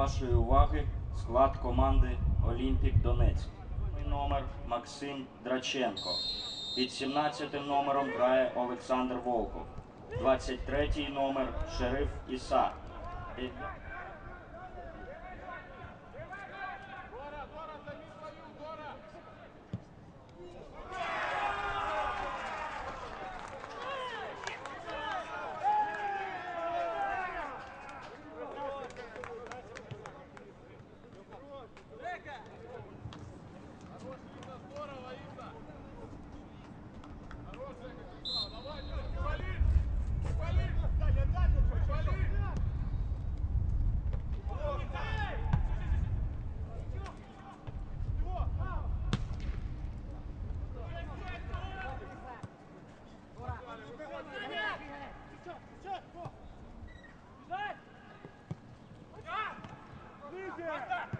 вашої уваги склад команди Олімпік Донецьк. Номер Максим Драченко. Під 17 номером грає Олександр Волков. 23 номер Шериф Іса. Brother!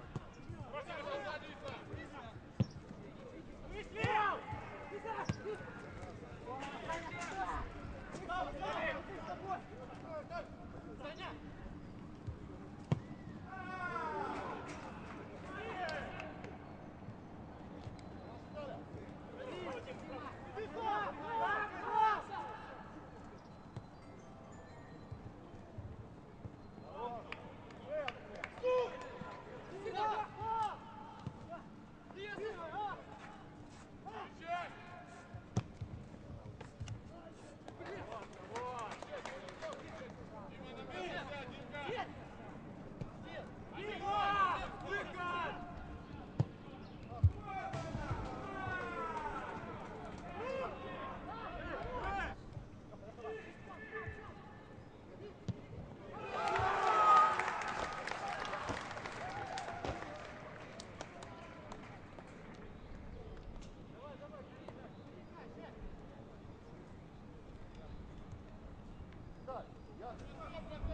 Быстро! Thank you.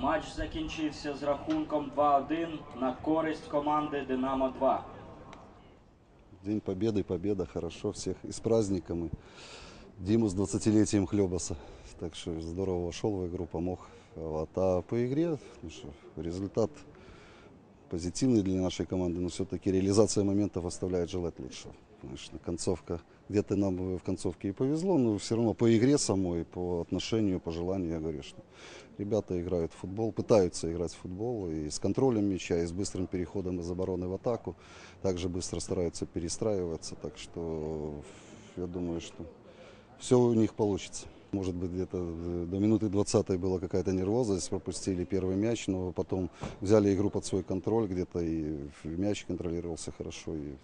Матч закінчився з рахунком 2-1 на користь команди Динамо 2. День Победы, победа, хорошо всех. И с праздником. И Диму с 20-летием Хлебаса. Так что здорово вошел в игру, помог. Вот. А по игре ну что, результат позитивный для нашей команды, но все-таки реализация моментов оставляет желать лучшего. Конечно, концовка, где-то нам в концовке и повезло, но все равно по игре самой, по отношению, по желанию, я говорю, что ребята играют в футбол, пытаются играть в футбол и с контролем мяча, и с быстрым переходом из обороны в атаку. Также быстро стараются перестраиваться, так что я думаю, что все у них получится. Может быть, где-то до минуты 20 была какая-то нервозность, пропустили первый мяч, но потом взяли игру под свой контроль, где-то и мяч контролировался хорошо, и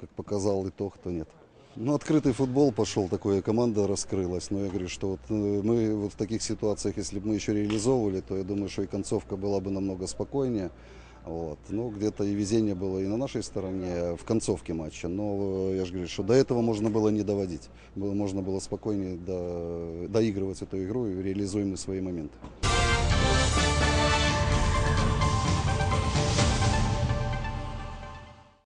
как показал итог, то нет. Ну, открытый футбол пошел, такое команда раскрылась. Но я говорю, что вот э, мы вот в таких ситуациях, если бы мы еще реализовывали, то я думаю, что и концовка была бы намного спокойнее. Вот. Ну, где-то и везение было и на нашей стороне в концовке матча. Но э, я же говорю, что до этого можно было не доводить. Было, можно было спокойнее до, доигрывать эту игру и реализуемые свои моменты.